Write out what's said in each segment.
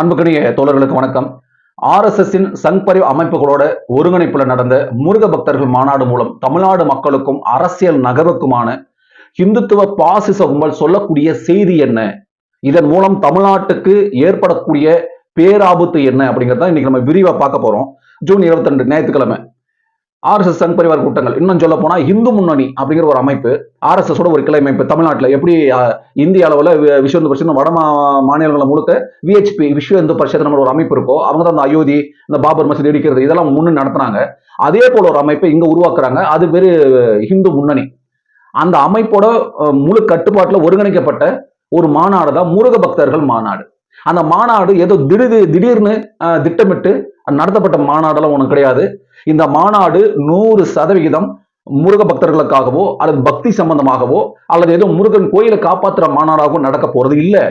அன்புக்கணிய தோழர்களுக்கு வணக்கம். ஆர்எஸ்எஸ்ஸின் சங் பரிவ அமைப்புகளோட ஒருங்கிணைப்புல நடந்த முருக பக்தர்கள் மாநாடு மூலம் தமிழ்நாடு மக்களுக்கும் அரசியல் நகர்வுக்குமான இந்துத்துவ பாசிச கும்பல் சொல்லக்கூடிய செய்தி என்ன? இதன் மூலம் தமிழ்நாட்டுக்கு ஏற்படக்கூடிய பேராபத்து என்ன அப்படிங்கறத இன்னைக்கு நம்ம விரிவா பார்க்க போறோம். ஜூன் இருபத்தி ரெண்டு ஞாயிற்றுக்கிழமை. ஆர்எஸ்எஸ் சங் பரிவார் கூட்டங்கள். இன்னும் சொல்ல போனா இந்து முன்னணி அப்படிங்கிற ஒரு அமைப்பு ஆர்எஸ்எஸோட ஒரு கிளை அமைப்பு. தமிழ்நாட்டில் எப்படி இந்திய அளவில் விஸ்வ இந்து பரிஷத் வட மா- மாநிலங்களை முழுக்க விஹெச்பி விஸ்வ இந்து பரிஷத் நம்ம ஒரு அமைப்பு இருக்கோ அவங்க தான் அந்த அயோத்தி இந்த பாபர் மசூதி இடிக்கிறது இதெல்லாம் முன்னு நடத்துனாங்க அதே போல ஒரு அமைப்பை இங்க உருவாக்குறாங்க. அது வெறு இந்து முன்னணி. அந்த அமைப்போட முழு கட்டுப்பாட்டில் ஒருங்கிணைக்கப்பட்ட ஒரு மாநாடு தான் முருக பக்தர்கள் மாநாடு. அந்த மாநாடு ஏதோ திடீர் திடீர்னு திட்டமிட்டு நடத்தப்பட்ட மாநாடெல்லாம் ஒன்றும் கிடையாது. இந்த மாநாடு நூறு சதவிகிதம் முருக பக்தர்களுக்காகவோ அல்லது பக்தி சம்பந்தமாகவோ அல்லது ஏதோ முருகன் கோயிலை காப்பாற்றுற மாநாடாகவும் நடக்க போறது இல்லை.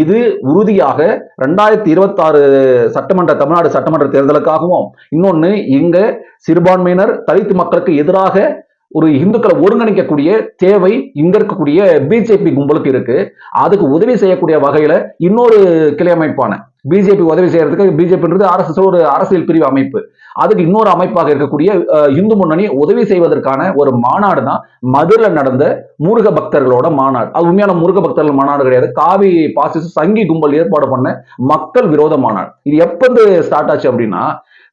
இது உறுதியாக ரெண்டாயிரத்தி இருபத்தி ஆறு சட்டமன்ற தமிழ்நாடு சட்டமன்ற தேர்தலுக்காகவும் இன்னொன்று இங்க சிறுபான்மையினர் தலித்து மக்களுக்கு எதிராக ஒரு இந்துக்களை ஒருங்கிணைக்கக்கூடிய தேவை இங்க இருக்கக்கூடிய பிஜேபி கும்பலுக்கு இருக்கு. அதுக்கு உதவி செய்யக்கூடிய வகையில இன்னொரு கிளை அமைப்பான பிஜேபி உதவி செய்யறதுக்கு பிஜேபின்றது அரசு ஒரு அரசியல் பிரிவு அமைப்பு. அதுக்கு இன்னொரு அமைப்பாக இருக்கக்கூடிய இந்து முன்னணி உதவி செய்வதற்கான ஒரு மாநாடு தான் மதுரில் நடந்த முருக பக்தர்களோட மாநாடு. அது உண்மையான முருக பக்தர்கள் மாநாடு கிடையாது. காவி பாசிச சங்கி கும்பல் ஏற்பாடு பண்ண மக்கள் விரோத மாநாடு. இது எப்ப ஸ்டார்ட் ஆச்சு அப்படின்னா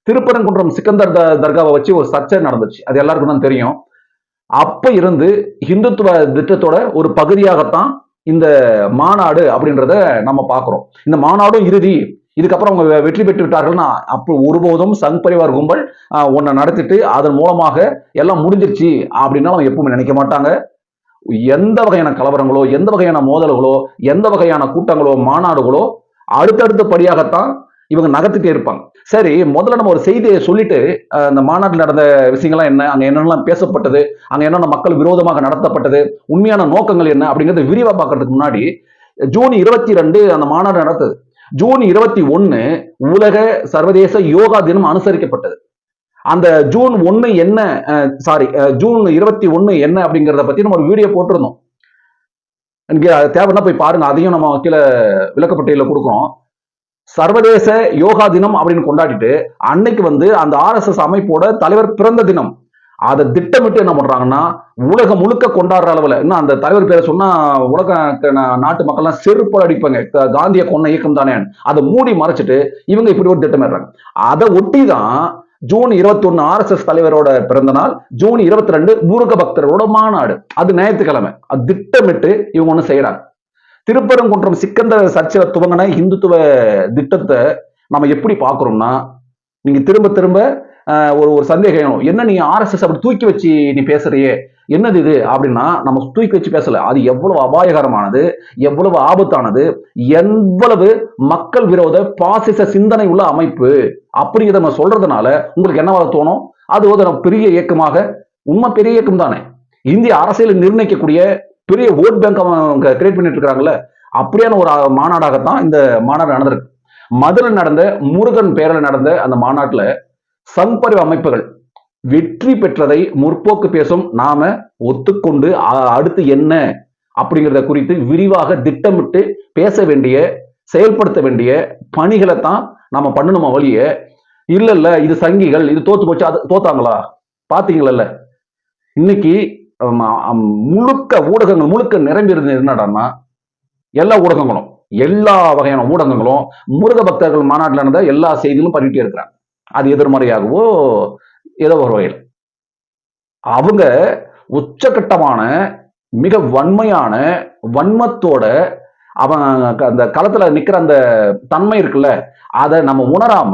திருப்பரங்குன்றம் சிக்கந்தர் தர்காவை வச்சு ஒரு சர்ச்சை நடந்துச்சு. அது எல்லாருக்கும் தான் தெரியும். அப்ப இருந்து இந்துத்துவ திட்டத்தோட ஒரு பகுதியாகத்தான் இந்த மாநாடு அப்படின்றத நம்ம பார்க்கிறோம். இந்த மாநாடும் இறுதி. இதுக்கப்புறம் அவங்க வெ- வெற்றி பெற்று விட்டார்கள்னா அப்போ ஒருபோதும் சங் பரிவார் கும்பல் ஒன்றை நடத்திட்டு அதன் மூலமாக எல்லாம் முடிஞ்சிருச்சு அப்படின்னா அவங்க எப்பவுமே நினைக்க மாட்டாங்க. எந்த வகையான கலவரங்களோ எந்த வகையான மோதல்களோ எந்த வகையான கூட்டங்களோ மாநாடுகளோ அடுத்தடுத்த படியாகத்தான் இவங்க நகர்த்திட்டே இருப்பாங்க சரி முதல்ல நம்ம ஒரு செய்தியை சொல்லிட்டு அந்த மாநாட்டில் நடந்த விஷயங்கள்லாம் என்ன அங்கே என்னென்னலாம் பேசப்பட்டது அங்கே என்னென்ன மக்கள் விரோதமாக நடத்தப்பட்டது உண்மையான நோக்கங்கள் என்ன அப்படிங்கிறத விரிவாக பார்க்கறதுக்கு முன்னாடி ஜூன் இருபத்தி ரெண்டு அந்த மாநாடு நடந்தது. ஜூன் இருபத்தி ஒன்று உலக சர்வதேச யோகா தினம் அனுசரிக்கப்பட்டது. அந்த ஜூன் ஒன்று என்ன சாரி ஜூன் இருபத்தி ஒன்று என்ன அப்படிங்கிறத பற்றி நம்ம ஒரு வீடியோ போட்டிருந்தோம். எனக்கு அது தேவைன்னா போய் பாருங்க அதையும் நம்ம கீழே விளக்கப்பட்டியல கொடுக்குறோம். சர்வதேச யோகா தினம் அப்படின்னு கொண்டாடிட்டு அன்னைக்கு வந்து அந்த ஆர்எஸ்எஸ் அமைப்போட தலைவர் பிறந்த தினம். அதை திட்டமிட்டு என்ன பண்றாங்கன்னா உலகம் முழுக்க கொண்டாடுற அளவுல இன்னும் அந்த தலைவர் பேரை சொன்னா உலக நாட்டு மக்கள்லாம் செருப்பு அடிப்பாங்க. காந்திய கொன்ன இயக்கம் தானே. அதை மூடி மறைச்சிட்டு இவங்க இப்படி ஒரு திட்டமிடுறாங்க. அதை ஒட்டி தான் ஜூன் இருபத்தி ஒன்னு ஆர்எஸ்எஸ் தலைவரோட பிறந்த நாள் ஜூன் இருபத்தி ரெண்டு முருக பக்தரோட மாநாடு. அது ஞாயிற்றுக்கிழமை. அது திட்டமிட்டு இவங்க ஒன்று செய்யறாங்க. திருப்பரங்குன்றம் சிக்கந்தர் சர்ச்சையில துவங்கின இந்துத்துவ திட்டத்தை நம்ம எப்படி பார்க்குறோம்னா நீங்க திரும்ப திரும்ப ஒரு ஒரு சந்தேகம் என்ன நீ ஆர்எஸ்எஸ் அப்படி தூக்கி வச்சு நீ பேசுறியே? என்னது இது? அப்படின்னா நம்ம தூக்கி வச்சு பேசல. அது எவ்வளவு அபாயகரமானது எவ்வளவு ஆபத்தானது எவ்வளவு மக்கள் விரோத பாசிச சிந்தனை உள்ள அமைப்பு அப்படிங்கிறத நம்ம சொல்றதுனால உங்களுக்கு என்னவாக தோணும்? அது ஒரு நம்ம பெரிய இயக்கமாக உண்மை பெரிய இயக்கம் தானே இந்திய அரசியலை நிர்ணயிக்கக்கூடிய பெரிய ஓட் பேங்க் அவங்க கிரியேட் பண்ணிட்டு இருக்காங்கல்ல அப்படியான ஒரு மாநாடாகத்தான் இந்த மாநாடு நடந்திருக்கு. மதுரை நடந்த முருகன் பேரில் நடந்த அந்த மாநாட்டில் சங்பரிவு அமைப்புகள் வெற்றி பெற்றதை முற்போக்கு பேசும் நாம ஒத்துக்கொண்டு அடுத்து என்ன அப்படிங்கிறத குறித்து விரிவாக திட்டமிட்டு பேச வேண்டிய செயல்படுத்த வேண்டிய பணிகளை தான் நம்ம பண்ணணுமா வழிய? இல்ல இல்ல இது சங்கிகள் இது தோத்து போச்சு அது தோத்தாங்களா? பாத்தீங்களா இன்னைக்கு முழுக்க ஊடகங்கள் முழுக்க நிரம்பி இருந்தது என்னடான்னா எல்லா ஊடகங்களும் எல்லா வகையான ஊடகங்களும் முருக பக்தர்கள் மாநாட்டில் நடந்த எல்லா செய்திகளும் பண்ணிகிட்டே இருக்கிறாங்க. அது எதிர்மறையாகவோ ஏதோ ஒரு வகையில். அவங்க உச்சகட்டமான மிக வன்மையான வன்மத்தோட அவன் க- அந்த களத்துல நிக்கிற அந்த தன்மை இருக்குல்ல அதை நம்ம உணராம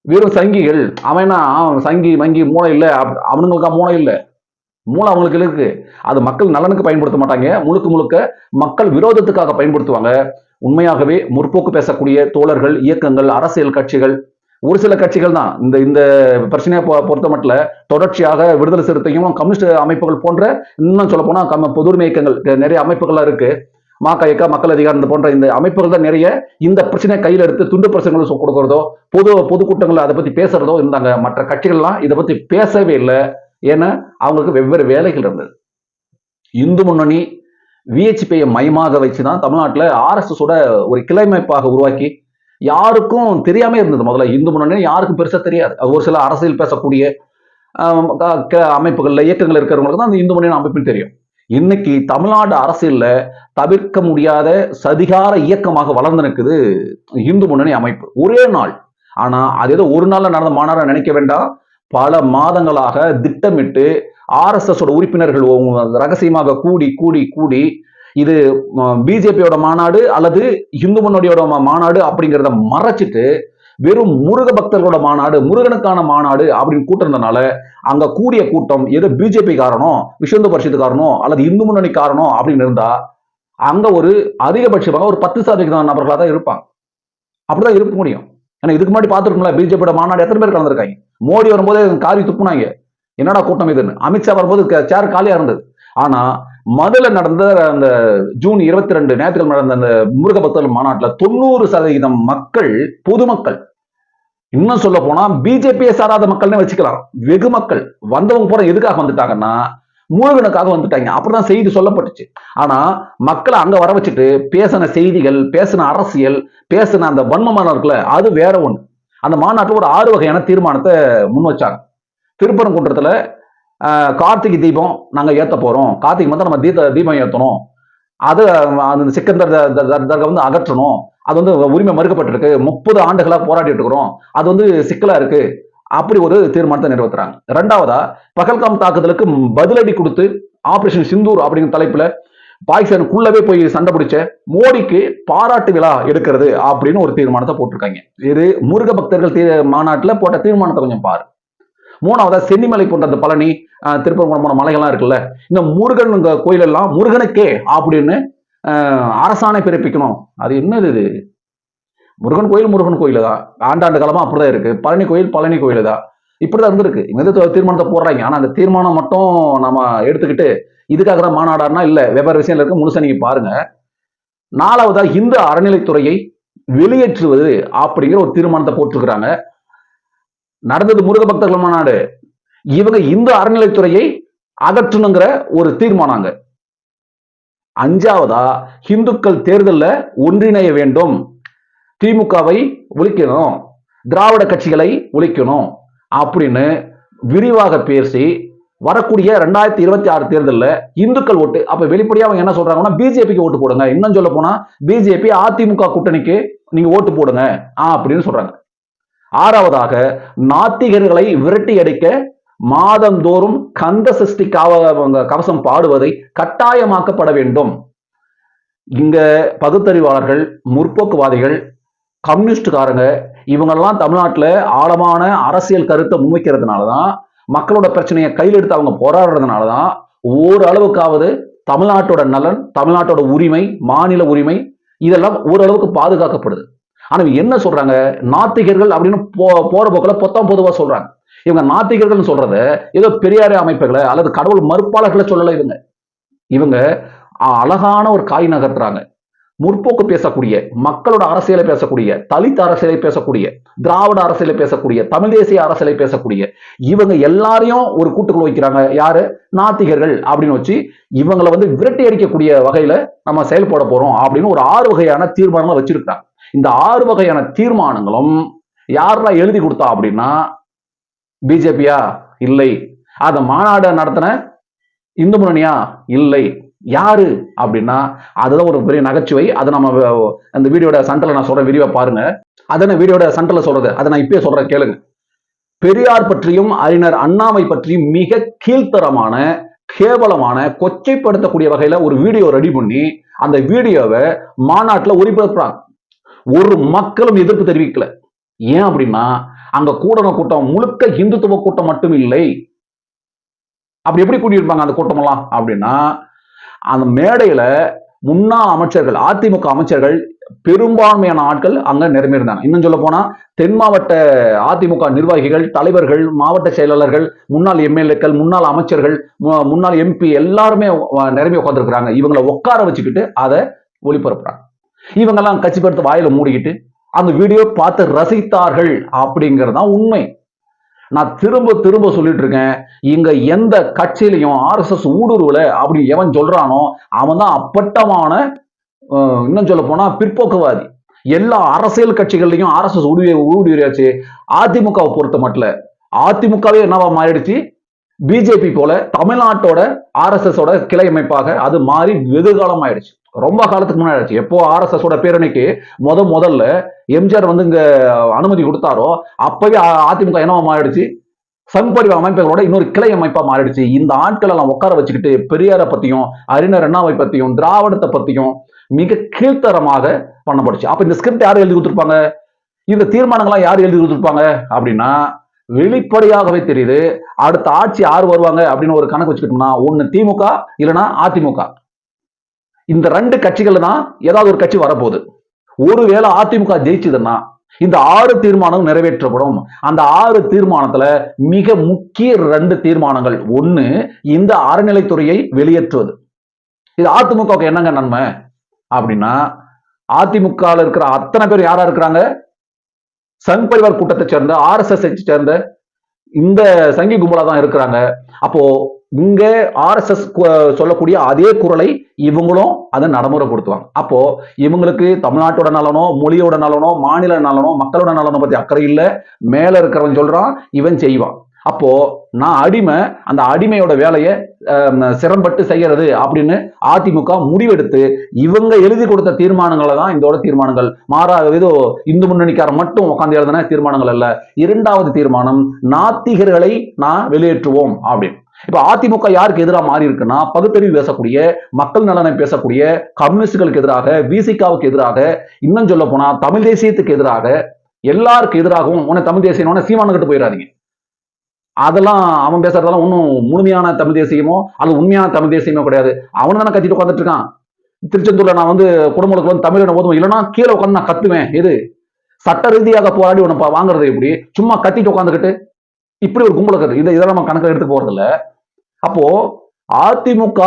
வெறும் சங்கிகள் அவன் என்ன அவன் சங்கி மங்கி மூளை இல்லை அவனுங்களுக்கா மூளை இல்லை மூளை அவங்களுக்கு இருக்கு. அது மக்கள் நலனுக்கு பயன்படுத்த மாட்டாங்க. முழுக்க முழுக்க மக்கள் விரோதத்துக்காக பயன்படுத்துவாங்க. உண்மையாகவே முற்போக்கு பேசக்கூடிய தோழர்கள் இயக்கங்கள் அரசியல் கட்சிகள் ஒரு சில கட்சிகள் தான். இந்த இந்த பிரச்சனையை பொறுத்த மட்டும் தொடர்ச்சியாக விடுதலை சிறுத்தையும் கம்யூனிஸ்ட் அமைப்புகள் போன்ற இன்னும் சொல்ல போனால் கம்ம பொதுமை இயக்கங்கள் நிறைய அமைப்புகள்லாம் இருக்கு. மா இயக்க மக்கள் அதிகாரம் போன்ற இந்த அமைப்புகள் தான் நிறைய இந்த பிரச்சனையை கையில் எடுத்து துண்டு பிரச்சனைகள் கொடுக்குறதோ கொடுக்கறதோ பொது பொதுக்கூட்டங்கள் அதை பத்தி பேசுறதோ இருந்தாங்க. மற்ற கட்சிகள்லாம் இதை பத்தி பேசவே இல்லை. ஏன்னா அவங்களுக்கு வெவ்வேறு வேலைகள் இருந்தது. இந்து முன்னணி விஹெச்பியை மையமாக வச்சு தான் தமிழ்நாட்டில் ஆர்எஸ்எஸோட ஒரு கிளைமைப்பாக உருவாக்கி யாருக்கும் தெரியாம இருந்தது. முதல்ல இந்து முன்னணி யாருக்கும் பெருசாக தெரியாது. ஒரு சில அரசியல் பேசக்கூடிய அமைப்புகளில் க- இயக்கங்கள் இருக்கிறவங்களுக்கு தான் அந்த இந்து முன்னணி அமைப்புன்னு தெரியும். இன்னைக்கு தமிழ்நாடு அரசியல்ல தவிர்க்க முடியாத சதிகார இயக்கமாக வளர்ந்து நிற்குது இந்து முன்னணி அமைப்பு. ஒரே நாள். ஆனா அது ஏதோ ஒரு நாள்ல நடந்த மாநாடு நினைக்க வேண்டாம். பல மாதங்களாக திட்டமிட்டு ஆர்எஸ்எஸோட உறுப்பினர்கள் ரகசியமாக கூடி கூடி கூடி இது பிஜேபியோட மாநாடு அல்லது இந்து முன்னோடியோட மா- மாநாடு அப்படிங்கிறத மறைச்சிட்டு வெறும் முருக பக்தர்களோட மாநாடு முருகனுக்கான மாநாடு அப்படின்னு கூட்டிருந்தனால அங்க கூடிய கூட்டம் ஏதோ பிஜேபி காரணம் விஸ்வந்து பரிஷத்து காரணம் அல்லது இந்து முன்னணி காரணம் அப்படின்னு இருந்தா அங்க ஒரு அதிகபட்சமாக ஒரு பத்து சதவீதம் நபர்களாக தான் இருப்பாங்க. அப்படிதான் இருக்க முடியும். ஏன்னா இதுக்கு முன்னாடி பார்த்துருக்கோம்ல பிஜேபியோட மாநாடு எத்தனை பேர் கலந்துருக்காங்க? மோடி வரும்போது காரி துப்புனாங்க. என்னடா கூட்டம் இதுன்னு? அமித்ஷா வரும்போது சேர் காலியா இருந்தது. ஆனா மதுல நடந்த அந்த ஜூன் இருபத்தி ரெண்டு நேரத்துக்கு நடந்த அந்த முருக பக்தர்கள் மாநாட்டுல தொண்ணூறு சதவீதம் மக்கள் பொதுமக்கள். இன்னும் சொல்ல போனா பிஜேபியை சாராத மக்கள்னே வச்சுக்கலாம். வெகு மக்கள். வந்தவங்க போற எதுக்காக வந்துட்டாங்கன்னா முருகனுக்காக வந்துட்டாங்க. அப்படிதான் செய்தி சொல்லப்பட்டுச்சு. ஆனா மக்களை அங்க வர வச்சுட்டு பேசின செய்திகள் பேசின அரசியல் பேசின அந்த வன்மமான இருக்குல்ல அது வேற ஒண்ணு. அந்த மாநாட்டில் ஒரு ஆறு வகையான தீர்மானத்தை முன் வச்சாங்க. திருப்பரங்குன்றத்தில் கார்த்திகை தீபம் நாங்கள் ஏற்ற போகிறோம் கார்த்திகை மாதம் நம்ம தீப தீபம் ஏற்றணும் அது அந்த சிக்கந்தர் த- தர்கா வந்து அகற்றணும். அது வந்து உரிமை மறுக்கப்பட்டிருக்கு. முப்பது ஆண்டுகளாக போராடிட்டு இருக்கிறோம். அது வந்து சிக்கலாக இருக்கு. அப்படி ஒரு தீர்மானத்தை நிறைவேற்றுறாங்க ரெண்டாவதா பகல்காம் தாக்குதலுக்கு பதிலடி கொடுத்து ஆபரேஷன் சிந்தூர் அப்படிங்கிற தலைப்புல பாகிஸ்தானுக்குள்ளவே போய் சண்டை பிடிச்ச மோடிக்கு பாராட்டு விழா எடுக்கிறது அப்படின்னு ஒரு தீர்மானத்தை போட்டிருக்காங்க. இது முருக பக்தர்கள் தீ மாநாட்டுல போட்ட தீர்மானத்தை கொஞ்சம் பாரு. மூணாவதா சென்னிமலை போன்ற அந்த பழனி திருப்பரங்குளம் போன மலைகள்லாம் இருக்குல்ல இந்த முருகன் இந்த கோயில் எல்லாம் முருகனுக்கே அப்படின்னு ஆஹ், அரசாணை பிறப்பிக்கணும். அது என்னது இது? முருகன் கோயில் முருகன் கோயில் தான் ஆண்டாண்டு காலமா அப்படிதான் இருக்கு. பழனி கோயில் பழனி கோயில் தான் இப்படிதான் இருந்திருக்கு. இங்க வந்து தீர்மானத்தை போடுறாங்க. ஆனா அந்த தீர்மானம் மட்டும் நம்ம எடுத்துக்கிட்டு இதுக்காக தான் மாநாடானா இல்ல வெவ்வேறு விஷயம் இருக்கு. முழுசா நீங்க பாருங்க. நாலாவதா இந்து அறநிலைத்துறையை வெளியேற்றுவது அப்படிங்கிற ஒரு தீர்மானத்தை போட்டிருக்கிறாங்க. நடந்தது முருக பக்தர்கள் மாநாடு. இவங்க இந்து அறநிலைத்துறையை அகற்றணுங்கிற ஒரு தீர்மானாங்க அஞ்சாவதா இந்துக்கள் தேர்தலில் ஒன்றிணைய வேண்டும். திமுகவை ஒழிக்கணும். திராவிட கட்சிகளை ஒழிக்கணும். அப்படின்னு விரிவாக பேசி வரக்கூடிய ரெண்டாயிரத்தி இருபத்தி ஆறு தேர்தலில் இந்துக்கள் ஓட்டு அப்ப வெளிப்படையா அவங்க என்ன சொல்றாங்கன்னா பிஜேபிக்கு ஓட்டு போடுங்க. இன்னும் சொல்ல போனா பிஜேபி அதிமுக கூட்டணிக்கு நீங்க ஓட்டு போடுங்க ஆ அப்படின்னு சொல்றாங்க. ஆறாவதாக நாத்திகர்களை விரட்டி அடிக்க மாதந்தோறும் கந்த சஷ்டி காவ கவசம் பாடுவதை கட்டாயமாக்கப்பட வேண்டும். இங்க பகுத்தறிவாளர்கள் முற்போக்குவாதிகள் கம்யூனிஸ்டுக்காரங்க இவங்கெல்லாம் தமிழ்நாட்டில் ஆழமான அரசியல் கருத்தை முன்வைக்கிறதுனால தான் மக்களோட பிரச்சனையை கையில் எடுத்து அவங்க போராடுறதுனால தான் ஓரளவுக்காவது தமிழ்நாட்டோட நலன் தமிழ்நாட்டோட உரிமை மாநில உரிமை இதெல்லாம் ஓரளவுக்கு பாதுகாக்கப்படுது. ஆனால் இவங்க என்ன சொல்றாங்க? நாத்திகர்கள் அப்படின்னு போ போற போக்கில் பொத்தாம் பொதுவாக சொல்றாங்க. இவங்க நாத்திகர்கள் சொல்றத ஏதோ பெரியார அமைப்புகளை அல்லது கடவுள் மறுப்பாளர்களை சொல்லலை இவங்க. இவங்க அழகான ஒரு காய் நகர்த்துறாங்க. முற்போக்கு பேசக்கூடிய மக்களோட அரசியலை பேசக்கூடிய தலித் அரசியலை பேசக்கூடிய திராவிட அரசியலை பேசக்கூடிய தமிழ் தேசிய அரசியலை பேசக்கூடிய இவங்க எல்லாரையும் ஒரு கூட்டுக்குள்ள வைக்கிறாங்க. யாரு? நாத்திகர்கள் அப்படின்னு வச்சு இவங்களை வந்து விரட்டி அடிக்கக்கூடிய வகையில நம்ம செயல்பட போறோம் அப்படின்னு ஒரு ஆறு வகையான தீர்மானங்களை வச்சிருக்காங்க இந்த ஆறு வகையான தீர்மானங்களும் யாரெல்லாம் எழுதி கொடுத்தா அப்படின்னா பிஜேபியா? இல்லை. அந்த மாநாடு நடத்தின இந்து முன்னணியா? இல்லை. யாரு அப்படின்னா அதுதான் ஒரு பெரிய நகைச்சுவை. அதை நம்ம அந்த வீடியோட சண்டல நான் சொல்றேன் விரிவா பாருங்க. அதை நான் வீடியோட சண்டல சொல்றது. அதை நான் இப்பயே சொல்றேன் கேளுங்க. பெரியார் பற்றியும் அறிஞர் அண்ணாவை பற்றியும் மிக கீழ்த்தரமான கேவலமான கொச்சைப்படுத்தக்கூடிய வகையில ஒரு வீடியோ ரெடி பண்ணி அந்த வீடியோவை மாநாட்டுல ஒளிபரப்புறாங்க. ஒரு மக்களும் எதிர்ப்பு தெரிவிக்கல. ஏன் அப்படின்னா அங்க கூடன கூட்டம் முழுக்க இந்துத்துவ கூட்டம் மட்டும் இல்லை. அப்படி எப்படி கூட்டியிருப்பாங்க அந்த கூட்டமெல்லாம்? அப்படின்னா அந்த மேடையில முன்னாள் அமைச்சர்கள் அதிமுக அமைச்சர்கள் பெரும்பான்மையான ஆட்கள் அங்க நிரம்பியிருந்தாங்க. இன்னும் சொல்ல போனா தென் மாவட்ட அதிமுக நிர்வாகிகள் தலைவர்கள் மாவட்ட செயலாளர்கள் முன்னாள் எம்எல்ஏக்கள் முன்னாள் அமைச்சர்கள் மு- முன்னாள் எம்பி எல்லாருமே நிரம்பி உட்காந்துருக்குறாங்க இவங்களை உட்கார வச்சுக்கிட்டு அதை ஒளிபரப்புறாங்க. இவங்கெல்லாம் கட்சி படுத்து வாயில மூடிக்கிட்டு அந்த வீடியோ பார்த்து ரசித்தார்கள் அப்படிங்கிறது தான் உண்மை. நான் திரும்ப திரும்ப சொல்லிட்டு இருக்கேன் இங்க எந்த கட்சியிலையும் ஆர்எஸ்எஸ் ஊடுருவல அப்படி எவன் சொல்றானோ அவன் தான் அப்பட்டமான இன்னும் சொல்ல போனா பிற்போக்குவாதி. எல்லா அரசியல் கட்சிகள்லையும் ஆர்எஸ்எஸ் ஊடுருவி ஊடுருவியாச்சு. அதிமுகவை பொறுத்த மட்டும் அதிமுகவே என்னவா மாறிடுச்சு? பிஜேபி போல தமிழ்நாட்டோட ஆர்எஸ்எஸ் ஓட கிளை அமைப்பாக அது மாறி வெகுகாலம் ஆயிடுச்சு ரொம்ப காலத்துக்கு முன்னாடி ஆயிடுச்சு எப்போ ஆர்எஸ்எஸ் ஓட பேரணிக்கு முத முதல்ல எம்ஜிஆர் வந்து இங்க அனுமதி கொடுத்தாரோ அப்பவே அதிமுக என்னவா மாறிடுச்சு? சங்பரிவ அமைப்புகளோட இன்னொரு கிளை அமைப்பா மாறிடுச்சு. இந்த ஆட்கள் எல்லாம் உட்கார வச்சுக்கிட்டு பெரியாரை பத்தியும் அறிஞர் அண்ணாவை பத்தியும் திராவிடத்தை பத்தியும் மிக கீழ்த்தரமாக பண்ணப்படுச்சு அப்ப இந்த ஸ்கிரிப்ட் யார் எழுதி கொடுத்துருப்பாங்க? இந்த தீர்மானங்கள்லாம் யார் எழுதி கொடுத்துருப்பாங்க? அப்படின்னா வெளிப்படையாகவே தெரியுது. அடுத்த ஆட்சி யார் வருவாங்க அப்படின்னு ஒரு கணக்கு வச்சுக்கிட்டோம்னா ஒன்னு திமுக இல்லைன்னா அதிமுக. இந்த ரெண்டு கட்சிகள் தான் ஏதாவது ஒரு கட்சி வரப்போகுது. ஒருவேளை அதிமுக ஜெயிச்சதுன்னா இந்த ஆறு தீர்மானம் நிறைவேற்றப்படும். அந்த ஆறு தீர்மானத்துல மிக முக்கிய ரெண்டு தீர்மானங்கள். ஒண்ணு இந்த அறநிலைத்துறையை வெளியேற்றுவது. இது அதிமுகவுக்கு என்னங்க நன்மை? அப்படின்னா அதிமுக இருக்கிற அத்தனை பேர் யாரா இருக்கிறாங்க? சங் பரிவார் கூட்டத்தை சேர்ந்த ஆர்எஸ்எஸ் சேர்ந்த இந்த சங்கி கும்பலா தான் இருக்கிறாங்க. அப்போ இங்க ஆர்எஸ்எஸ் சொல்லக்கூடிய அதே குரலை இவங்களும் அதை நடைமுறைப்படுத்துவாங்க. அப்போ இவங்களுக்கு தமிழ்நாட்டோட நலனோ மொழியோட நலனோ மாநில நலனோ மக்களோட நலனோ பத்தி அக்கறை இல்லை. மேல இருக்கிறவன் சொல்றான் இவன் செய்வான். அப்போ நான் அடிமை அந்த அடிமையோட வேலையை சிரம்பட்டு செய்யறது அப்படின்னு அதிமுக முடிவெடுத்து இவங்க எழுதி கொடுத்த தீர்மானங்களை தான் இதோட தீர்மானங்கள். மாறாக ஏதோ இந்து முன்னணிக்காரன் மட்டும் உட்காந்து எழுதின தீர்மானங்கள் அல்ல. இரண்டாவது தீர்மானம் நாத்திகர்களை நான் வெளியேற்றுவோம் அப்படின்னு. இப்ப அதிமுக யாருக்கு எதிராக மாறி இருக்குன்னா பகுத்தறிவு பேசக்கூடிய மக்கள் நலனை பேசக்கூடிய கம்யூனிஸ்டுகளுக்கு எதிராக விசிகாவுக்கு எதிராக இன்னும் சொல்ல போனா தமிழ் தேசியத்துக்கு எதிராக எல்லாருக்கு எதிராகவும் உன தமிழ் தேசியம் உடனே சீமானுக்கிட்டு போயிடாதீங்க. அதெல்லாம் அவன் பேசுறதெல்லாம் ஒன்றும் முழுமையான தமிழ் தேசியமோ அது உண்மையான தமிழ் தேசியமோ கிடையாது. அவனு தானே கத்திட்டு உட்காந்துட்டு இருக்கான். திருச்செந்தூர்ல நான் வந்து குடும்பங்களுக்கு வந்து தமிழ் போதும்? இல்லைன்னா கீழே உட்காந்து நான் கத்துவேன். எது? சட்ட ரீதியாக போராடி உனப்பா வாங்குறது எப்படி? சும்மா கத்திட்டு உட்காந்துக்கிட்டு இப்படி ஒரு கும்பலுக்கு இருக்கு. இதை இதெல்லாம் நம்ம கணக்கில் எடுத்து போறது இல்ல அப்போ அதிமுக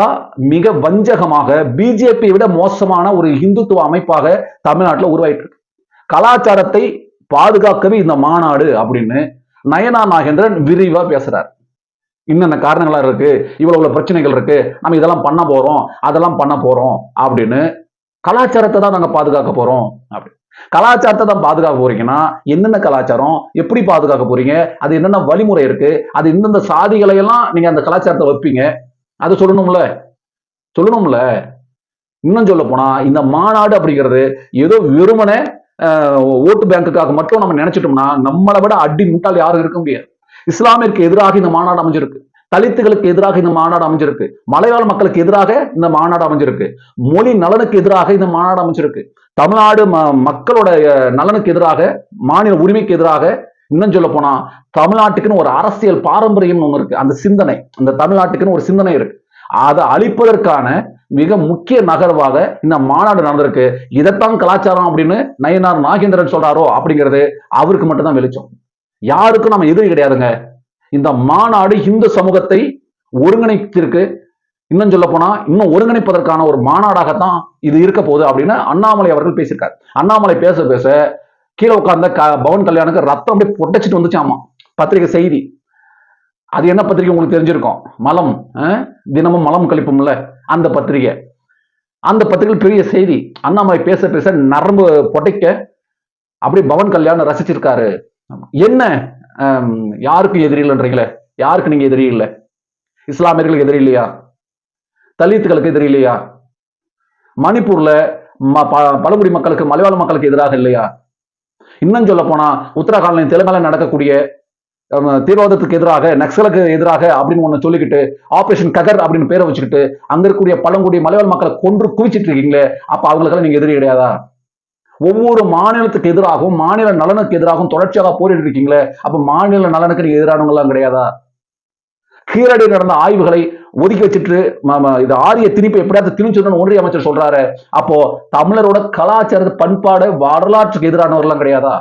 மிக வஞ்சகமாக பிஜேபி விட மோசமான ஒரு இந்துத்துவ அமைப்பாக தமிழ்நாட்டில் உருவாயிட்டு இருக்கு. கலாச்சாரத்தை பாதுகாக்கவே இந்த மாநாடு அப்படின்னு நயனா நாகேந்திரன் விரிவா பேசுறார். இன்னென்ன காரணங்களா இருக்கு? இவ்வளவு பிரச்சனைகள் இருக்கு. நம்ம இதெல்லாம் பண்ண போறோம். அதெல்லாம் பண்ண போறோம். அப்படின்னு கலாச்சாரத்தை தான் நாங்க பாதுகாக்க போறோம். அப்படி. கலாச்சாரத்தை தான் பாதுகாக்க போறீங்கன்னா என்னென்ன கலாச்சாரம்? எப்படி பாதுகாக்க போறீங்க? அது என்னென்ன வழிமுறை இருக்கு? அது இந்தந்த சாதிகளையெல்லாம் நீங்க அந்த கலாச்சாரத்தை வைப்பீங்க. அது சொல்லணும்ல. சொல்லணும்ல. இன்னும் சொல்ல போனா இந்த மாநாடு அப்படிங்கிறது ஏதோ வெறுமனே ஓட்டு பேங்குக்காக மட்டும் நம்ம நினைச்சிட்டோம்னா நம்மளை விட அடி முட்டால் யாரும் இருக்க முடியாது. இஸ்லாமிற்கு எதிராக இந்த மாநாடு அமைஞ்சிருக்கு. தலித்துகளுக்கு எதிராக இந்த மாநாடு அமைஞ்சிருக்கு. மலையாள மக்களுக்கு எதிராக இந்த மாநாடு அமைஞ்சிருக்கு. மொழி நலனுக்கு எதிராக இந்த மாநாடு அமைஞ்சிருக்கு. தமிழ்நாடு ம- மக்களோட நலனுக்கு எதிராக மாநில உரிமைக்கு எதிராக இன்னும் சொல்ல போனா தமிழ்நாட்டுக்குன்னு ஒரு அரசியல் பாரம்பரியம் ஒன்று இருக்கு. அந்த சிந்தனை அந்த தமிழ்நாட்டுக்குன்னு ஒரு சிந்தனை இருக்கு. அதை அழிப்பதற்கான மிக முக்கிய நகர்வாக இந்த மாநாடு நடந்திருக்கு. இதைத்தான் கலாச்சாரம் அப்படின்னு நயனார் நாகேந்திரன் சொல்றாரோ அப்படிங்கிறது அவருக்கு மட்டும்தான் வெளிச்சம். யாருக்கும் நம்ம எதிரி கிடையாதுங்க. இந்த மாநாடு இந்து சமூகத்தை ஒருங்கிணைத்திருக்கு. இன்னும் சொல்ல போனா இன்னும் ஒருங்கிணைப்பதற்கான ஒரு மாநாடாகத்தான் இது இருக்க போகுது அப்படின்னு அண்ணாமலை அவர்கள் பேசியிருக்காரு. அண்ணாமலை பேச பேச கீழே உட்கார்ந்த க- பவன் கல்யாணுக்கு ரத்தம் அப்படியே பொட்டச்சிட்டு வந்துச்சாமா. பத்திரிகை செய்தி. அது என்ன பத்திரிகை உங்களுக்கு தெரிஞ்சிருக்கும்? மலம் தினமும் மலம் கழிப்போம்ல அந்த பத்திரிகை. அந்த பத்திரிகை பெரிய செய்தி அண்ணாமலை பேச பேச நரம்பு பொட்டைக்க அப்படி பவன் கல்யாணம் ரசிச்சிருக்காரு. என்ன? யாருக்கும் எதிரி இல்லைன்றீங்களே யாருக்கு நீங்க எதிரி இல்லை? இஸ்லாமியர்களுக்கு எதிரி இல்லையா? தலித்துகளுக்கு எதிரி இல்லையா? மணிப்பூர்ல ம- பழங்குடி மக்களுக்கு மலையாள மக்களுக்கு எதிராக இல்லையா? இன்னும் சொல்ல போனா உத்தரகாண்ட்ல தெலுங்கானா நடக்கக்கூடிய தீவிரவாதத்துக்கு எதிராக நக்சலுக்கு எதிராக அப்படின்னு ஒண்ணு சொல்லிக்கிட்டு ஆபரேஷன் ககர் அப்படின்னு பேரை வச்சுக்கிட்டு அங்க இருக்கக்கூடிய பழங்குடி மலையாள மக்களை கொன்று குவிச்சிட்டு இருக்கீங்களே அப்ப அவங்களுக்கெல்லாம் நீங்க எதிரி கிடையாதா? ஒவ்வொரு மாநிலத்துக்கு எதிராகவும் மாநில நலனுக்கு எதிராகவும் தொடர்ச்சியாக போரிட்டு இருக்கீங்களே அப்ப மாநில நலனுக்கு நீங்க எதிரானவங்களாம் கிடையாதா? கீழடி நடந்த ஆய்வுகளை ஒதுக்கி வச்சுட்டு இது ஆரிய திணிப்பு எப்படியாவது திணிச்சுடணும் ஒன்றிய அமைச்சர் சொல்றாரு. அப்போ தமிழரோட கலாச்சார பண்பாடு வரலாற்றுக்கு எதிரானவர்கள்லாம் கிடையாதா?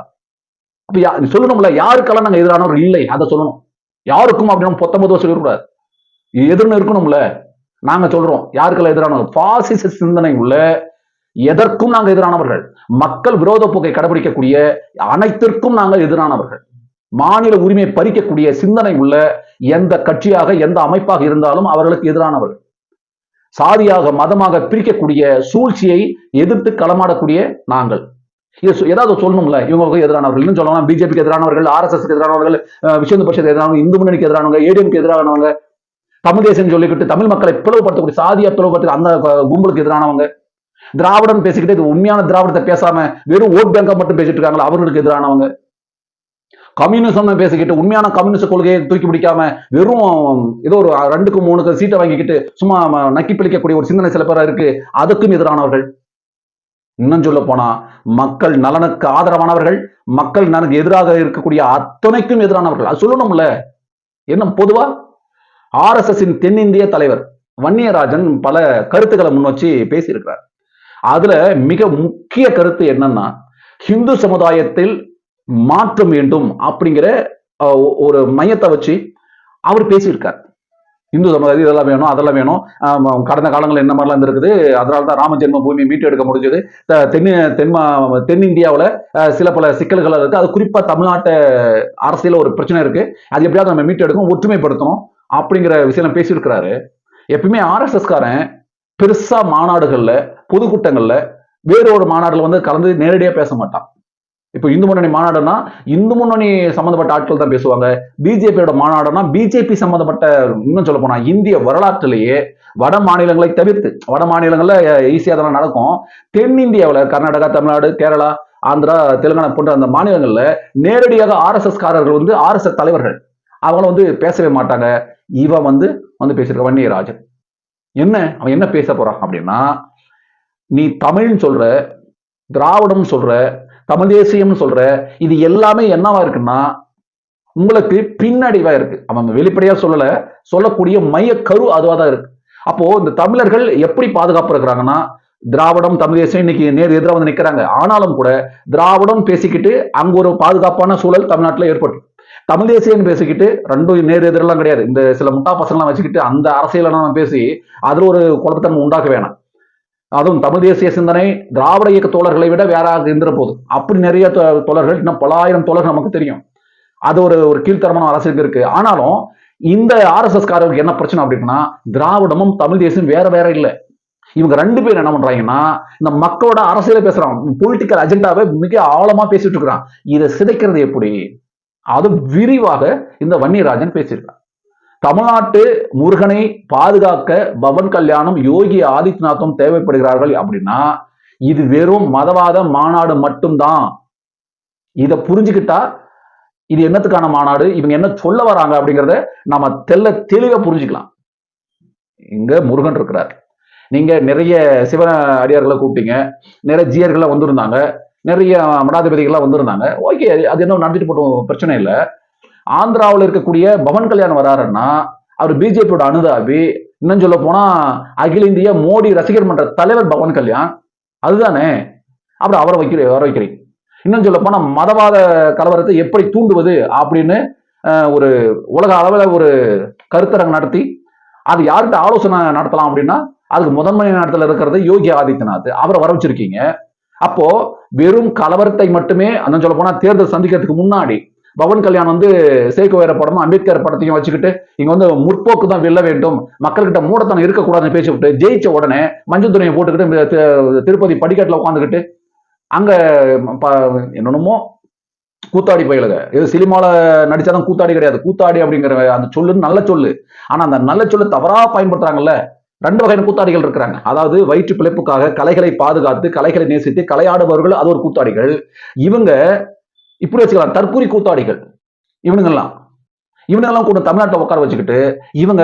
அப்ப சொல்லணும்ல யாருக்கெல்லாம் நாங்க எதிரானவர் இல்லை அதை சொல்லணும். யாருக்கும் அப்படின்னு பத்தொன்பது வருஷம் இருக்கக்கூடாது எதிர்னு இருக்கணும்ல நாங்க சொல்றோம் யாருக்கெல்லாம் எதிரானவர் பாசிச சிந்தனை உள்ள எதற்கும் நாங்க எதிரானவர்கள். மக்கள் விரோத போக்கை கடைபிடிக்கக்கூடிய அனைத்திற்கும் நாங்கள் எதிரானவர்கள். மாநில உரிமையை பறிக்கக்கூடிய சிந்தனை உள்ள எந்த கட்சியாக எந்த அமைப்பாக இருந்தாலும் அவர்களுக்கு எதிரானவர்கள். சாதியாக மதமாக பிரிக்கக்கூடிய சூழ்ச்சியை எதிர்த்து களமாடக்கூடிய நாங்கள். ஏதாவது சொல்லணும்ல? இவங்களுக்கு எதிரானவர்கள். இன்னும் சொல்லலாம் பிஜேபிக்கு எதிரானவர்கள் ஆர்எஸ்எஸ்க்கு எதிரானவர்கள் விஷயந்த பட்சத்துக்கு எதிரானவங்க இந்து முன்னணிக்கு எதிரானவங்க ஏடிஎம்க்கு எதிரானவங்க தமிழ் தேசம் சொல்லிக்கிட்டு தமிழ் மக்களை பிளவுபடுத்தக்கூடிய சாதிய பிளவுபடுத்த அந்த கும்பலுக்கு எதிரானவங்க. திராவிடம் பேசிக்கிட்டு இது உண்மையான திராவிடத்தை பேசாம வெறும் ஓட் பேங்கா மட்டும் பேசிட்டு இருக்காங்களா? அவர்களுக்கு எதிரானவங்க. கம்யூனிசம் பேசிக்கிட்டு உண்மையான கம்யூனிஸ்ட் கொள்கையை தூக்கி பிடிக்காம வெறும் ஏதோ ஒரு ரெண்டுக்கு மூணுக்கு சீட்டை வாங்கிக்கிட்டு சும்மா நக்கி பிடிக்கக்கூடிய ஒரு சிந்தனை சில பேரா இருக்கு. அதுக்கும் எதிரானவர்கள். இன்னும் சொல்ல போனா மக்கள் நலனுக்கு ஆதரவானவர்கள் மக்கள் நலனுக்கு எதிராக இருக்கக்கூடிய அத்தனைக்கும் எதிரானவர்கள். அது சொல்லணும்ல? என்ன பொதுவா? ஆர்எஸ்எஸ் தென்னிந்திய தலைவர் வன்னியராஜன் பல கருத்துக்களை முன் வச்சு பேசியிருக்கிறார். அதுல மிக முக்கிய கருத்து என்னன்னா ஹிந்து சமுதாயத்தில் மாற்றம் வேண்டும் அப்படிங்கிற ஒரு மையத்தை வச்சு அவர் பேசியிருக்கார். இந்து சமுதாயம் இதெல்லாம் வேணும் அதெல்லாம் வேணும். கடந்த காலங்களில் என்ன மாதிரிலாம் இருந்திருக்குது? அதனால தான் ராம ஜென்ம பூமி மீட்டு எடுக்க முடிஞ்சது. தென் தென்மா தென்னிந்தியாவில் சில பல சிக்கல்கள் இருக்கு. அது குறிப்பாக தமிழ்நாட்டு அரசியல் ஒரு பிரச்சனை இருக்கு. அது எப்படியாவது நம்ம மீட்டு எடுக்கணும் ஒற்றுமைப்படுத்தணும் அப்படிங்கிற விஷயம் பேசியிருக்கிறாரு. எப்பயுமே ஆர்எஸ்எஸ்காரன் பெருசாக மாநாடுகளில் பொதுக்கூட்டங்களில் வேறு வேற ஒரு மாநாட்டில் வந்து கலந்து நேரடியாக பேச மாட்டான். இப்போ இந்து முன்னணி மாநாடுனா இந்து முன்னணி சம்பந்தப்பட்ட ஆட்கள் தான் பேசுவாங்க. பிஜேபியோட மாநாடுனா பிஜேபி சம்பந்தப்பட்ட இன்னும் சொல்ல போனா இந்திய வரலாற்றிலேயே வட மாநிலங்களை தவிர்த்து வட மாநிலங்கள்ல ஈஸியா அதெல்லாம் நடக்கும். தென்னிந்தியாவில் கர்நாடகா தமிழ்நாடு கேரளா ஆந்திரா தெலுங்கானா போன்ற அந்த மாநிலங்கள்ல நேரடியாக ஆர்எஸ்எஸ் காரர்கள் வந்து ஆர்எஸ்எஸ் தலைவர்கள் அவங்கள வந்து பேசவே மாட்டாங்க. இவன் வந்து வந்து பேசியிருக்க வன்னியராஜன். என்ன? அவன் என்ன பேச போறான் அப்படின்னா நீ தமிழ்னு சொல்ற திராவிடம் சொல்ற தமிழ் தேசியம்னு சொல்ற இது எல்லாமே என்னவா இருக்குன்னா உங்களுக்கு பின்னடைவா இருக்கு. அவங்க வெளிப்படையா சொல்லல சொல்லக்கூடிய மைய கரு அதுவா தான் இருக்கு. அப்போ இந்த தமிழர்கள் எப்படி பாதுகாப்பு இருக்கிறாங்கன்னா திராவிடம் தமிழ் தேசியம் இன்னைக்கு நேர் எதிராக வந்து நிக்கிறாங்க. ஆனாலும் கூட திராவிடம் பேசிக்கிட்டு அங்க ஒரு பாதுகாப்பான சூழல் தமிழ்நாட்டில் ஏற்பட்டு. தமிழ் தேசியம் பேசிக்கிட்டு ரெண்டும் நேர் எதிரெல்லாம் கிடையாது. இந்த சில முட்டா பசங்களாம் வச்சுக்கிட்டு அந்த அரசியலெல்லாம் நம்ம பேசி அதில் ஒரு குழப்பத்தன்மை உண்டாக்க வேணாம். அதுவும் தமிழ் தேசிய சிந்தனை திராவிட இயக்க தோழர்களை விட வேறாக இருந்திர போது. அப்படி நிறைய தோழர்கள் இன்னும் பலாயிரம் தோழர்கள் நமக்கு தெரியும். அது ஒரு ஒரு கீழ்த்தரமான அரசுக்கு இருக்கு. ஆனாலும் இந்த ஆர்எஸ்எஸ் காரர்களுக்கு என்ன பிரச்சனை அப்படின்னா திராவிடமும் தமிழ் தேசியம் வேற வேற இல்ல. இவங்க ரெண்டு பேரும் என்ன பண்றாங்கன்னா இந்த மக்களோட அரசியல பேசுறான் பொலிட்டிக்கல் அஜெண்டாவை மிக ஆழமா பேசிட்டு இருக்கிறான் இதை சிதைக்கிறது எப்படி? அது விரிவாக இந்த வன்னியராஜன் பேசியிருக்கான் தமிழ்நாட்டு முருகனை பாதுகாக்க பவன் கல்யாணம் யோகி ஆதித்யநாத்தும் தேவைப்படுகிறார்கள் அப்படின்னா இது வெறும் மதவாத மாநாடு மட்டும்தான். இதை புரிஞ்சுக்கிட்டா இது என்னத்துக்கான மாநாடு இவங்க என்ன சொல்ல வராங்க அப்படிங்கிறத நாம தெல்ல தெளிவா புரிஞ்சுக்கலாம். இங்க முருகன் இருக்கிறார். நீங்க நிறைய சிவ அடியார்களை கூப்பிட்டீங்க நிறைய ஜியர்களை வந்திருந்தாங்க நிறைய மடாதிபதிகள்லாம் வந்திருந்தாங்க. ஓகே அது என்ன நடந்துட்டு போட்டோம் பிரச்சனை இல்லை. ஆந்திராவில் இருக்கக்கூடிய பவன் கல்யாணம் வராருன்னா அவர் பிஜேபியோட அனுதாபி இன்னும் சொல்ல போனா அகில இந்திய மோடி ரசிகர் மன்ற தலைவர் பவன் கல்யாண் அதுதானே? அப்புறம் அவரை வைக்கிற வர வைக்கிறீங்க இன்னும் சொல்ல போனா மதவாத கலவரத்தை எப்படி தூண்டுவது அப்படின்னு ஒரு உலக அளவில் ஒரு கருத்தரங்கு நடத்தி அது யார்கிட்ட ஆலோசனை நடத்தலாம் அப்படின்னா அதுக்கு முதன்மை நடத்தல இருக்கிறது யோகி ஆதித்யநாத். அவரை வர வச்சிருக்கீங்க. அப்போ வெறும் கலவரத்தை மட்டுமே அந்த சொல்ல போனா தேர்தல் சந்திக்கிறதுக்கு முன்னாடி பவன் கல்யாண் வந்து சேக்குவேர படமும் அம்பேத்கர் படத்தையும் வச்சுக்கிட்டு இங்க வந்து முற்போக்கு தான் வெல்ல வேண்டும் மக்கள்கிட்ட மூடத்தனம் இருக்கக்கூடாதுன்னு பேசி விட்டு ஜெயிச்ச உடனே மஞ்சள் துணியை போட்டுக்கிட்டு திருப்பதி படிக்கட்டில் உட்காந்துக்கிட்டு அங்க என்னென்னமோ கூத்தாடி பயிலுக இது சினிமால நடிச்சாதான் கூத்தாடி கிடையாது. கூத்தாடி அப்படிங்கிற அந்த சொல்லு நல்ல சொல்லு. ஆனா அந்த நல்ல சொல்லு தவறா பயன்படுத்துறாங்கல்ல. ரெண்டு வகையான கூத்தாடிகள் இருக்கிறாங்க. அதாவது வயிற்று பிழைப்புக்காக கலைகளை பாதுகாத்து கலைகளை நேசித்து கலையாடுபவர்கள் அது ஒரு கூத்தாடிகள். இவங்க இப்படி வச்சுக்கலாம். தற்கூரி கூத்தாடிகள். இவனுங்கெல்லாம். இவனுங்கெல்லாம் கூட தமிழ்நாட்டை உட்கார வச்சுக்கிட்டு இவங்க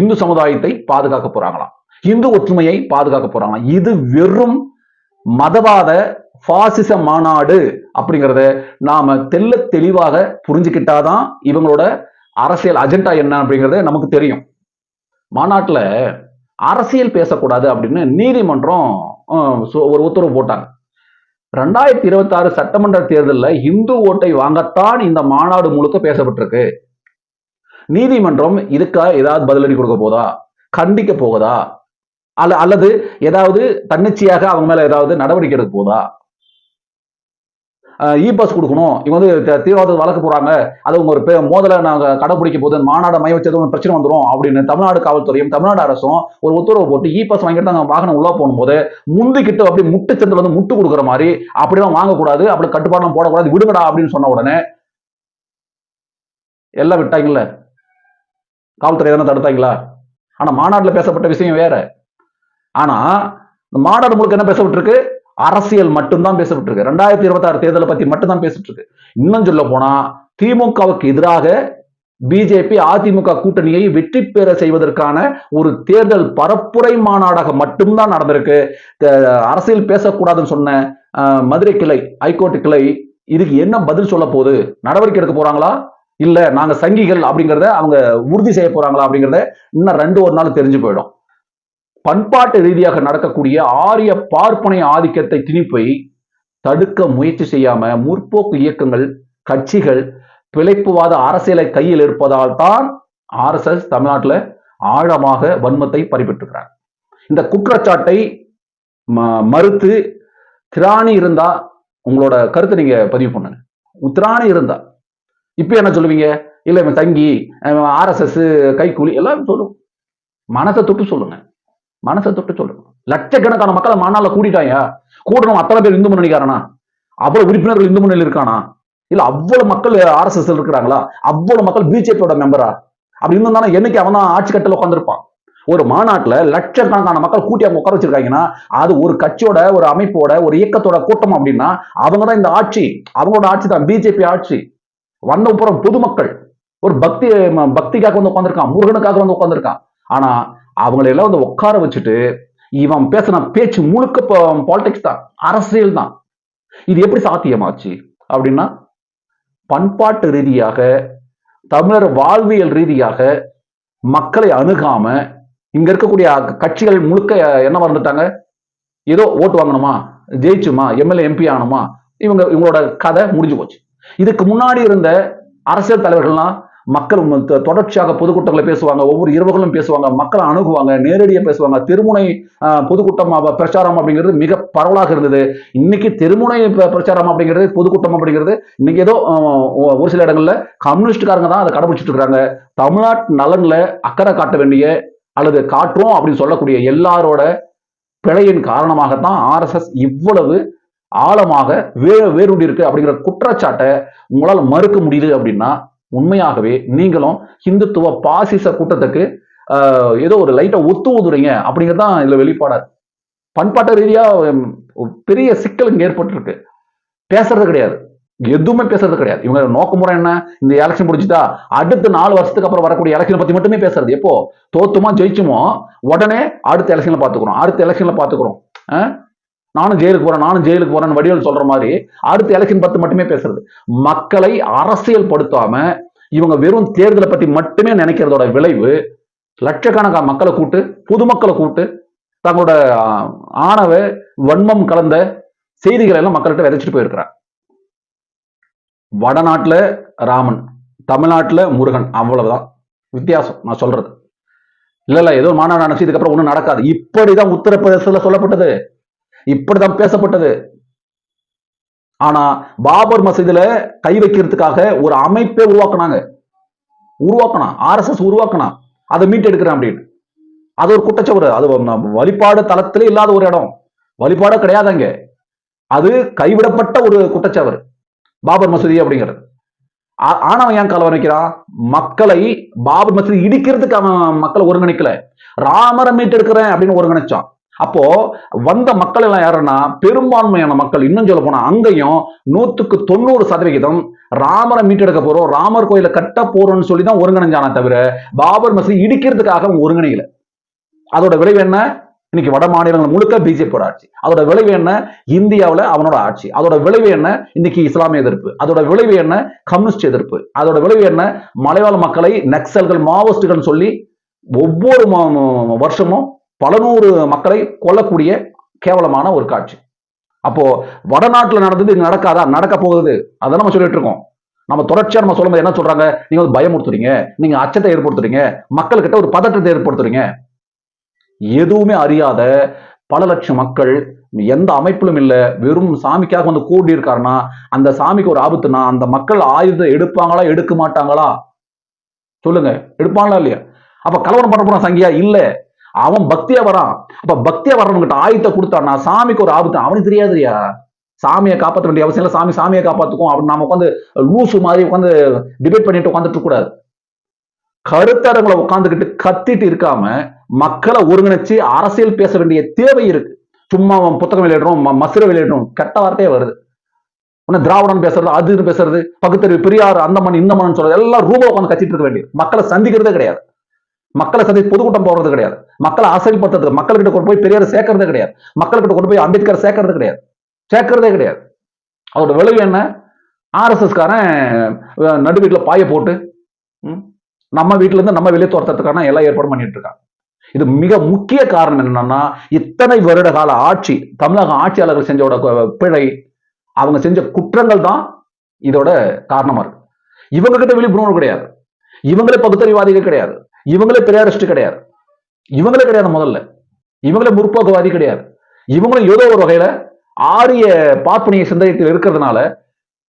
இந்து சமுதாயத்தை பாதுகாக்க போறாங்களாம். இந்து ஒற்றுமையை பாதுகாக்க போறாங்களாம். இது வெறும் மதவாத பாசிச மாநாடு அப்படிங்கிறத நாம தெல்ல தெளிவாக புரிஞ்சுக்கிட்டாதான் இவங்களோட அரசியல் அஜெண்டா என்ன அப்படிங்கறது நமக்கு தெரியும். மாநாட்டுல அரசியல் பேசக்கூடாது அப்படின்னு நீதிமன்றம் ஒரு உத்தரவு போட்டாங்க. ரெண்டாயிரத்தி இருபத்தி ஆறு சட்டமன்ற தேர்தலில் இந்து ஓட்டை வாங்கத்தான் இந்த மாநாடு முழுக்க பேசப்பட்டிருக்கு. நீதிமன்றம் இதுக்கா ஏதாவது பதிலடி கொடுக்க போதா? கண்டிக்க போகுதா? அல்ல அல்லது ஏதாவது தன்னிச்சையாக அவங்க மேல ஏதாவது நடவடிக்கை எடுக்க போதா? இ பாஸ் கொடுக்கணும். இவங்க வந்து தீவிரவாத வழக்கு போறாங்க அது உங்க ஒரு பெ- மோதலை நாங்கள் கடைபிடிக்க போது மாநாடு மைய வச்சது ஒன்று பிரச்சனை வந்துடும் அப்படின்னு தமிழ்நாடு காவல்துறையும் தமிழ்நாடு அரசும் ஒரு உத்தரவு போட்டு இ பாஸ் வாங்கிட்டு நாங்கள் வாகனம் உள்ள போகும்போது முந்திக்கிட்டு அப்படி முட்டு சென்று வந்து முட்டு கொடுக்குற மாதிரி அப்படிலாம் வாங்கக்கூடாது. அப்படி கட்டுப்பாடுலாம் போடக்கூடாது. விடுங்கடா அப்படின்னு சொன்ன உடனே எல்லாம் விட்டாங்கல்ல? காவல்துறை எதனா தடுத்தாங்களா? ஆனா மாநாட்டில் பேசப்பட்ட விஷயம் வேற. ஆனா இந்த மாநாடு முழுக்க என்ன பேசப்பட்டிருக்கு? அரசியல் மட்டும்தான் பேசப்பட்டிருக்கு. ரெண்டாயிரத்தி இருபத்தி ஆறு தேர்தலை பத்தி மட்டும்தான் பேசிட்டு இருக்கு இன்னும் சொல்ல போனா திமுகவுக்கு எதிராக பிஜேபி அதிமுக கூட்டணியை வெற்றி பெற செய்வதற்கான ஒரு தேர்தல் பரப்புரை மாநாடாக மட்டும்தான் நடந்திருக்கு. அரசியல் பேசக்கூடாதுன்னு சொன்ன மதுரை கிளை ஹைகோர்ட் கிளை இதுக்கு என்ன பதில் சொல்ல போகுது? நடவடிக்கை எடுக்க போறாங்களா? இல்ல நாங்க சங்கிகள் அப்படிங்கிறத அவங்க உறுதி செய்ய போறாங்களா அப்படிங்கிறத இன்னும் ரெண்டு ஒரு நாள் தெரிஞ்சு போயிடும். பண்பாட்டு ரீதியாக நடக்கக்கூடிய ஆரிய பார்ப்பனை ஆதிக்கத்தை திணிப்பை தடுக்க முயற்சி செய்யாம முற்போக்கு இயக்கங்கள் கட்சிகள் பிழைப்புவாத அரசியலை கையில் இருப்பதால் தான் ஆர்எஸ்எஸ் தமிழ்நாட்டில் ஆழமாக வன்மத்தை பறிபெற்றுக்கிறார். இந்த குற்றச்சாட்டை ம- மறுத்து திராணி இருந்தா உங்களோட கருத்தை நீங்க பதிவு பண்ணுங்க. திராணி இருந்தா. இப்ப என்ன சொல்லுவீங்க? இல்ல இவன் தங்கி ஆர்எஸ்எஸ் கைக்கூலி எல்லாம் சொல்லும். மனசை தொட்டு சொல்லுங்க. மனசை தொட்டு சொல்லுங்க லட்சக்கணக்கான மக்களை மாநாள கூட்டிட்டாங்க கூட்டணும் அத்தனை பேர் இந்து முன்னணிக்காரனா? அவ்வளவு உறுப்பினர்கள் இந்து முன்னணியில் இருக்கானா? இல்ல அவ்வளவு மக்கள் ஆர்எஸ்எஸ் இருக்கிறாங்களா? அவ்வளவு மக்கள் பிஜேபியோட மெம்பரா அப்படி இருந்தா என்னைக்கு அவன் தான் ஆட்சி கட்டில உட்காந்துருப்பான் ஒரு மாநாட்டில் லட்சக்கணக்கான மக்கள் கூட்டி அவங்க உட்கார வச்சிருக்காங்கன்னா அது ஒரு கட்சியோட ஒரு அமைப்போட ஒரு இயக்கத்தோட கூட்டம் அப்படின்னா அவங்க தான் இந்த ஆட்சி. அவங்களோட ஆட்சி தான் பிஜேபி ஆட்சி. வந்த அப்புறம் பொதுமக்கள். ஒரு பக்தி பக்திக்காக வந்து உட்காந்துருக்கான் முருகனுக்காக வந்து உட்காந்துருக்கான் ஆனா அவங்களெல்லாம் வந்து உட்கார வச்சுட்டு இவன் பேசின பேச்சு முழுக்க பாலிடிக்ஸ் தான் அரசியல் தான். இது எப்படி சாத்தியமாச்சு? அப்படின்னா பண்பாட்டு ரீதியாக தமிழர் வாழ்வியல் ரீதியாக மக்களை அணுகாம இங்க இருக்கக்கூடிய கட்சிகள் முழுக்க என்ன வந்துட்டாங்க ஏதோ ஓட்டு வாங்கணுமா? ஜெயிச்சுமா? எம்எல்ஏ எம்பி ஆகணுமா? இவங்க இவங்களோட கதை முடிஞ்சு போச்சு. இதுக்கு முன்னாடி இருந்த அரசியல் தலைவர்கள்லாம் மக்கள் தொ- தொடர்ச்சியாக பொதுக்கூட்டங்களை பேசுவாங்க ஒவ்வொரு இரவுகளும் பேசுவாங்க மக்களை அணுகுவாங்க நேரடியாக பேசுவாங்க. திருமுனை பொதுக்கூட்டம் பிரச்சாரம் அப்படிங்கிறது மிக பரவலாக இருந்தது. இன்னைக்கு திருமுனை பிரச்சாரம் அப்படிங்கிறது பொதுக்கூட்டம் அப்படிங்கிறது இன்னைக்கு ஏதோ ஒரு சில இடங்கள்ல கம்யூனிஸ்ட்காரங்க தான் அதை கடைபிடிச்சிட்டு இருக்காங்க. தமிழ்நாட்டு நலன்ல அக்கறை காட்ட வேண்டிய அல்லது காட்டுறோம் அப்படின்னு சொல்லக்கூடிய எல்லாரோட பிழையின் காரணமாகத்தான் ஆர்எஸ்எஸ் இவ்வளவு ஆழமாக வே வேரூண்டி இருக்கு அப்படிங்கிற குற்றச்சாட்டை உங்களால் மறுக்க முடியுது அப்படின்னா உண்மையாகவே நீங்களும் ஹிந்துத்துவ பாசிச கூட்டத்துக்கு ஏதோ ஒரு லைட்டை ஒத்து ஊதுறீங்க அப்படிங்கிறது தான் இதில் வெளிப்பாடாரு பண்பாட்டு ரீதியாக பெரிய சிக்கல் இங்கே ஏற்பட்டிருக்கு. பேசுறது கிடையாது. எதுவுமே பேசுறது கிடையாது. இவங்க நோக்கமுறை என்ன? இந்த எலெக்ஷன் முடிச்சுட்டா அடுத்த நாலு வருஷத்துக்கு அப்புறம் வரக்கூடிய எலெக்ஷன் பத்தி மட்டுமே பேசுறது. எப்போ? தோத்துமா ஜெயிச்சுமோ? உடனே அடுத்த எலெக்ஷன்ல பாத்துக்கிறோம் அடுத்த எலெக்ஷன்ல பாத்துக்கிறோம் அஹ்? நானும் ஜெயிலுக்கு போறேன் நானும் ஜெயிலுக்கு போறேன்னு வடிவேல் சொல்ற மாதிரி அடுத்த எலெக்ஷன் பத்தி மட்டுமே பேசுறது. மக்களை அரசியல் படுத்தாம இவங்க வெறும் தேர்தலை பத்தி மட்டுமே நினைக்கிறதோட விளைவு லட்சக்கணக்கான மக்களை கூட்டு பொதுமக்களை கூட்டு தங்களோட ஆணவ வன்மம் கலந்த செய்திகளை எல்லாம் மக்கள்கிட்ட விதைச்சிட்டு போயிருக்கிறார். வடநாட்டுல ராமன் தமிழ்நாட்டுல முருகன் அவ்வளவுதான். வித்தியாசம் நான் சொல்றது. இல்ல இல்ல ஏதோ மாநாடு நடந்துச்சு இதுக்கப்புறம் ஒண்ணும் நடக்காது. இப்படிதான் உத்தரப்பிரதேசத்துல சொல்லப்பட்டது. இப்படிதான் பேசப்பட்டது. ஆனா பாபர் மசீதுல கை வைக்கிறதுக்காக ஒரு அமைப்பே உருவாக்குனாங்க. உருவாக்கணும் ஆர்எஸ்எஸ் உருவாக்கணும் அதை மீட்டெடுக்கிறேன் அப்படின்னு. அது ஒரு குற்றச்சவறு அது வழிபாடு தளத்துல இல்லாத ஒரு இடம். வழிபாடு கிடையாது அங்க. அது கைவிடப்பட்ட ஒரு குற்றச்சவர் பாபர் மசூதி அப்படிங்கிறது. ஆனவன் ஏன் கால வைக்கிறான் மக்களை பாபர் மசூதி இடிக்கிறதுக்கு அவன் மக்களை ஒருங்கிணைக்கல. ராமரை மீட்டெடுக்கிறேன் அப்படின்னு ஒருங்கிணைச்சான். அப்போ வந்த மக்கள் எல்லாம் யாருன்னா பெரும்பான்மையான மக்கள் இன்னும் சொல்ல போனா அங்கேயும் நூத்துக்கு தொண்ணூறு சதவிகிதம் ராமரை மீட்டெடுக்க போறோம் ராமர் கோயிலை கட்ட போறோம்னு சொல்லி தான் ஒருங்கிணைஞ்சானே தவிர பாபர் மசூதி இடிக்கிறதுக்காக ஒருங்கிணையில. அதோட விளைவு என்ன? இன்னைக்கு வட மாநிலங்கள் முழுக்க பிஜேபியோட ஆட்சி. அதோட விளைவு என்ன? இந்தியாவுல அவனோட ஆட்சி. அதோட விளைவு என்ன? இன்னைக்கு இஸ்லாமிய எதிர்ப்பு. அதோட விளைவு என்ன? கம்யூனிஸ்ட் எதிர்ப்பு. அதோட விளைவு என்ன? மலைவாழ் மக்களை நக்சல்கள் மாவோயிஸ்டுகள் சொல்லி ஒவ்வொரு வருஷமும் பல நூறு மக்களை கொல்லக்கூடிய கேவலமான ஒரு காட்சி. அப்போ வடநாட்டில் நடந்தது இங்க நடக்காதா? நடக்க போகுது. அதை நம்ம சொல்லிட்டு இருக்கோம். நம்ம தொடர்ச்சியா நம்ம சொல்லும்போது என்ன சொல்றாங்க? நீங்க வந்து பயமுறுத்துறீங்க. நீங்க அச்சத்தை ஏற்படுத்துறீங்க. மக்கள்கிட்ட ஒரு பதற்றத்தை ஏற்படுத்துறீங்க. எதுவுமே அறியாத பல லட்சம் மக்கள் எந்த அமைப்பிலும் இல்லை. வெறும் சாமிக்காக வந்து கூடி இருக்காருன்னா அந்த சாமிக்கு ஒரு ஆபத்துனா அந்த மக்கள் ஆயுதம் எடுப்பாங்களா எடுக்க மாட்டாங்களா? சொல்லுங்க. எடுப்பாங்களா இல்லையா? அப்ப கலவரம் பண்ண போறான் சங்கியா? இல்லை. அவன் பக்தியா வரான். அப்ப பக்தியா வர்றவங்கிட்ட ஆயுதத்தை கொடுத்தான்னா சாமிக்கு ஒரு ஆபத்து. அவனுக்கு தெரியாதுயா சாமியை காப்பாற்ற வேண்டிய அவசியம் இல்லை. சாமி சாமியை காப்பாத்துக்கும். அப்படி நாம உட்காந்து லூசு மாதிரி உட்காந்து டிபேட் பண்ணிட்டு உட்காந்துட்டு கூடாது கருத்தரங்களை உட்காந்துக்கிட்டு கத்திட்டு இருக்காம மக்களை ஒருங்கிணைச்சு அரசியல் பேச வேண்டிய தேவை இருக்கு. சும்மா அவன் புத்தகம் விளையாடுறோம் ம- விளையாடுறோம் கெட்ட வார்த்தையே வருது. உன்ன திராவிடம் பேசுறது அது பேசுறது பகுத்தறிவு பெரியார் அந்த மண் இந்த மண் சொல்றது எல்லாம் ரூபா உட்காந்து கத்திட்டு இருக்க வேண்டியது. மக்களை சந்திக்கிறதே கிடையாது. மக்களை சந்தி பொதுக்கூட்டம் போறது கிடையாது. மக்களை ஆசைப்படுத்துறது மக்கள்கிட்ட கொண்டு போய் பெரியார் சேர்க்கறதே கிடையாது. மக்கள்கிட்ட கொண்டு போய் அம்பேத்கர் சேர்க்கறது கிடையாது. சேர்க்கறதே கிடையாது. அதோட விளைவு என்ன? ஆர்எஸ்எஸ் காரன் நடு வீட்டில் பாய போட்டு நம்ம வீட்டுல இருந்து நம்ம வெளியே துரத்துறதுக்கான எல்லா ஏற்பாடும் பண்ணிட்டு இருக்காங்க இது மிக முக்கிய காரணம் என்னன்னா இத்தனை வருட கால ஆட்சி தமிழக ஆட்சியாளர்கள் செஞ்சோட பிழை அவங்க செஞ்ச குற்றங்கள் தான் இதோட காரணமா இருக்கு. இவங்க கிட்ட விழிப்புணர்வு கிடையாது. இவங்களே பகுத்தறிவாதிகள் கிடையாது. இவங்களே பெரியாரிஸ்ட் கிடையாது. இவங்களே கிடையாது முதல்ல. இவங்களே முற்போக்குவாதி கிடையாது. இவங்களும் ஏதோ ஒரு வகையில ஆரிய பார்ப்பனிய சிந்தனையில் இருக்கிறதுனால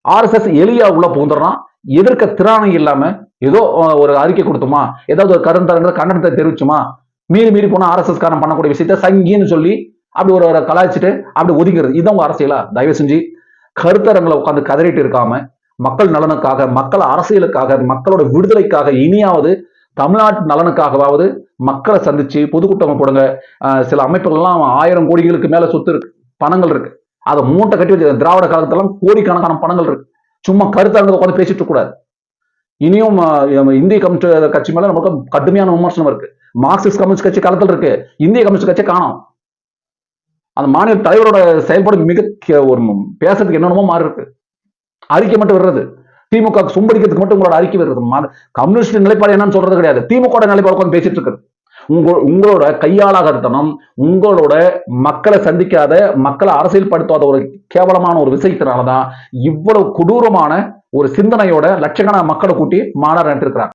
ஆர்எஸ்எஸ் எளியா உள்ள புகுந்துடுறான். எதிர்க்க திராணி இல்லாம ஏதோ ஒரு அறிக்கை கொடுத்தோமா? ஏதாவது ஒரு கருந்தரங்க கண்டனத்தை தெரிவிச்சுமா? மீறி மீறி போனா ஆர்எஸ்எஸ் காரணம் பண்ணக்கூடிய விஷயத்த சங்கின்னு சொல்லி அப்படி ஒரு கலாய்ச்சிட்டு அப்படி ஒதுக்கிறது இதுதான் உங்க அரசியலா? தயவு செஞ்சு கருத்தரங்களை உட்காந்து கதறிட்டு இருக்காம மக்கள் நலனுக்காக மக்கள் அரசியலுக்காக மக்களோட விடுதலைக்காக இனியாவது தமிழ்நாட்டு நலனுக்காகவாவது மக்களை சந்திச்சு பொதுக்கூட்டம் போடுங்க. அஹ், சில அமைப்புகள்லாம் ஆயிரம் கோடிகளுக்கு மேல சொத்து இருக்கு பணங்கள் இருக்கு. அதை மூட்டை கட்டி வச்சு திராவிட காலத்திலாம் கோடிக்கணக்கான பணங்கள் இருக்கு. சும்மா கருத்தரங்க உட்காந்து பேசிட்டு கூடாது. இனியும் இந்திய கம்யூனிஸ்ட் கட்சி மேல நமக்கு கடுமையான விமர்சனம் இருக்கு. மார்க்சிஸ்ட் கம்யூனிஸ்ட் கட்சி காலத்தில் இருக்கு. இந்திய கம்யூனிஸ்ட் கட்சி காணும். அந்த மாநில தலைவரோட செயல்பாடு மிக ஒரு பேசுறதுக்கு என்னென்னமோ மாறி இருக்கு அறிக்கை மட்டும் வர்றது திமுக சும்படிக்கிறதுக்கு மட்டும் உங்களோட அறிக்கை வருது. ம- கம்யூனிஸ்ட் நிலைப்பாடு என்னன்னு சொல்றது கிடையாது. திமுக நிலைப்பாடு உட்காந்து பேசிட்டு இருக்குது. உங்க உங்களோட கையாளாகத்தனம் உங்களோட மக்களை சந்திக்காத மக்களை அரசியல்படுத்தாத ஒரு கேவலமான ஒரு விஷயத்தினாலதான் இவ்வளவு கொடூரமான ஒரு சிந்தனையோட லட்சக்கணக்கான மக்களை கூட்டி மாநாடு நடத்திருக்கிறாங்க